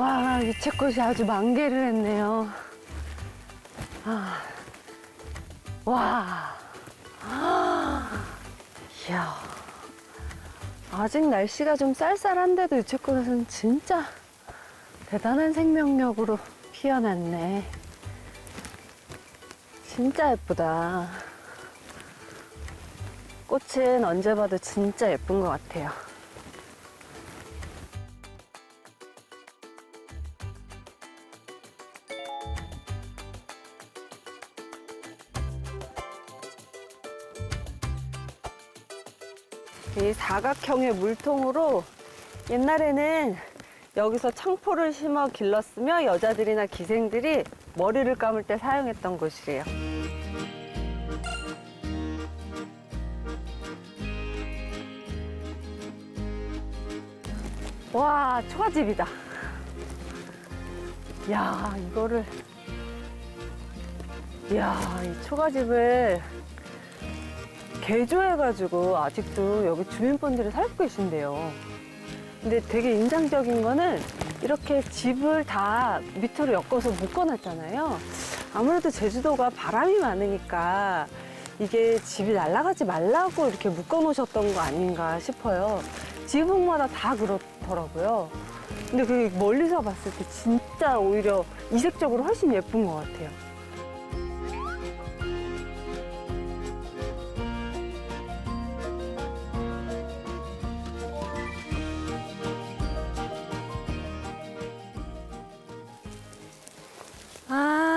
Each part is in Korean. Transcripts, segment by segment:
와, 유채꽃이 아주 만개를 했네요. 아, 와. 아, 이야. 아직 날씨가 좀 쌀쌀한데도 유채꽃은 진짜 대단한 생명력으로 피어났네. 진짜 예쁘다. 꽃은 언제 봐도 진짜 예쁜 것 같아요. 이 사각형의 물통으로 옛날에는 여기서 창포를 심어 길렀으며 여자들이나 기생들이 머리를 감을 때 사용했던 곳이래요. 와, 초가집이다. 야, 이거를. 야, 이 초가집을 개조해가지고 아직도 여기 주민분들이 살고 계신데요. 근데 되게 인상적인 거는 이렇게 집을 다 밑으로 엮어서 묶어놨잖아요. 아무래도 제주도가 바람이 많으니까 이게 집이 날아가지 말라고 이렇게 묶어놓으셨던 거 아닌가 싶어요. 지붕마다 다 그렇더라고요. 근데 그 멀리서 봤을 때 진짜 오히려 이색적으로 훨씬 예쁜 것 같아요.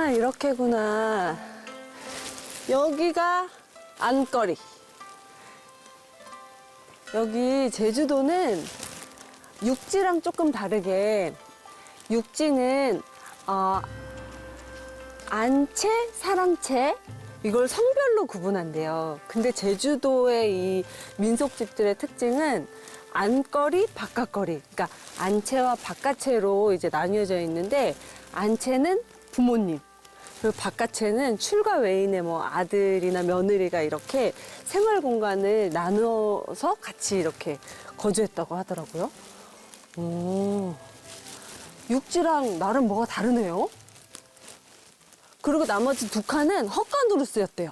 아, 이렇게구나. 여기가 안거리. 여기 제주도는 육지랑 조금 다르게 육지는 어, 안채, 사랑채 이걸 성별로 구분한대요. 근데 제주도의 이 민속집들의 특징은 안거리, 바깥거리. 그러니까 안채와 바깥채로 이제 나뉘어져 있는데 안채는 부모님. 그리고 바깥채는 출가 외인의 뭐 아들이나 며느리가 이렇게 생활 공간을 나누어서 같이 이렇게 거주했다고 하더라고요. 오. 육지랑 나름 뭐가 다르네요. 그리고 나머지 두 칸은 헛간으로 쓰였대요.